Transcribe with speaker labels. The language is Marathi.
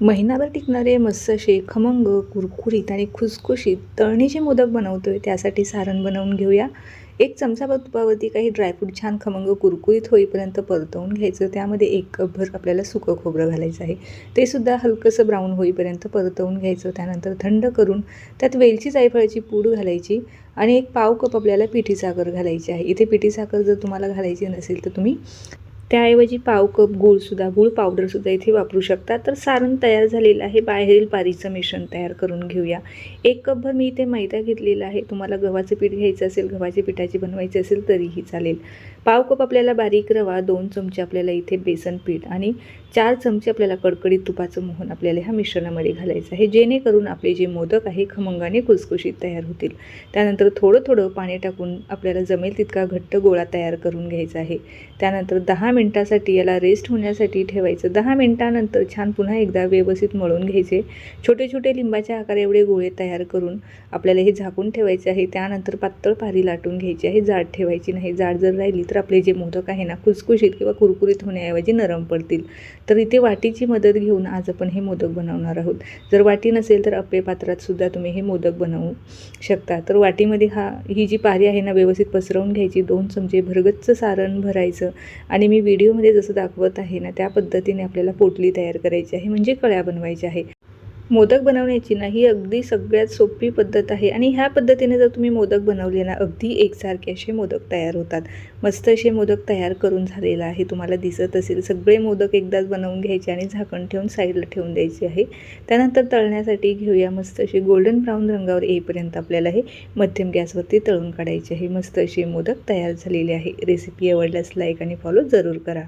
Speaker 1: महिनाभर टिकणारे मस्त असे खमंग कुरकुरीत आणि खुसखुशीत तळणीचे मोदक बनवतो आहे त्यासाठी सारण बनवून घेऊया. एक चमचा तुपावरती काही ड्रायफ्रूट छान खमंग कुरकुरीत होईपर्यंत परतवून घ्यायचं. त्यामध्ये एक कपभर आपल्याला सुकं खोबरं घालायचं आहे. ते सुद्धा हलकंसं ब्राऊन होईपर्यंत परतवून घ्यायचं. त्यानंतर थंड करून त्यात वेलची जायफळाची पूड घालायची आणि एक पाव कप आपल्याला पिठी साखर घालायची आहे. इथे पिठी साखर जर तुम्हाला घालायची नसेल तर तुम्ही त्याऐवजी पाव कप गूळसुद्धा गूळ पावडरसुद्धा इथे वापरू शकता. तर सारण तयार झालेलं आहे. बाहेरील पारीचं मिश्रण तयार करून घेऊया. एक कपभर मी इथे मैदा घेतलेला आहे. तुम्हाला गव्हाचं पीठ घ्यायचं असेल गव्हाच्या पिठाची बनवायची असेल तरीही चालेल. पाव कप आपल्याला बारीक रवा दोन चमचे आपल्याला इथे बेसन पीठ आणि चार चमचे आपल्याला कडकडीत तुपाचं मोहन आपल्याला ह्या मिश्रणामध्ये घालायचं आहे. जेणेकरून आपले जे मोदक आहे खमंगाने कुसकुशीत तयार होतील. त्यानंतर थोडं थोडं पाणी टाकून आपल्याला जमेल तितका घट्ट गोळा तयार करून घ्यायचा आहे. त्यानंतर दहा मिनटासाठी याला रेस्ट होण्यासाठी ठेवायचं. दहा मिनटानंतर छान पुन्हा एकदा व्यवस्थित मळून घ्यायचे. छोटे छोटे लिंबाच्या आकार एवढे गोळे तयार करून आपल्याला हे झाकून ठेवायचे आहे. त्यानंतर पातळ पारी लाटून घ्यायची आहे. जाड ठेवायची नाही. जाड जर राहिली तर आपले जे मोदक आहे ना खुसखुशीत किंवा कुरकुरीत होण्याऐवजी नरम पडतील. तर इथे वाटीची मदत घेऊन आज आपण हे मोदक बनवणार आहोत. जर वाटी नसेल तर अप्पे पात्रात सुद्धा तुम्ही हे मोदक बनवू शकता. तर वाटीमध्ये हा ही जी पारी आहे ना व्यवस्थित पसरवून घ्यायची. दोन चमचे भरगच्च सारण भरायचं. आणि मी व्हिडिओमध्ये जसं दाखवत आहे ना त्या पद्धतीने आपल्याला पोटली तयार करायची आहे म्हणजे कळ्या बनवायच्या आहे. मोदक बनवण्याची ना ही अगदी सगळ्यात सोपी पद्धत आहे. आणि ह्या पद्धतीने जर तुम्ही मोदक बनवले ना अगदी एकसारखे असे मोदक तयार होतात. मस्त असे मोदक तयार करून झालेलं आहे. तुम्हाला दिसत असेल सगळे मोदक एकदाच बनवून घ्यायचे आणि झाकण ठेवून साईडला ठेवून द्यायचे आहे. त्यानंतर तळण्यासाठी घेऊया मस्त असे गोल्डन ब्राऊन रंगावर येईपर्यंत आपल्याला हे मध्यम गॅसवरती तळून काढायचे आहे. मस्त असे मोदक तयार झालेले आहे. रेसिपी आवडल्यास लाईक आणि फॉलो जरूर करा.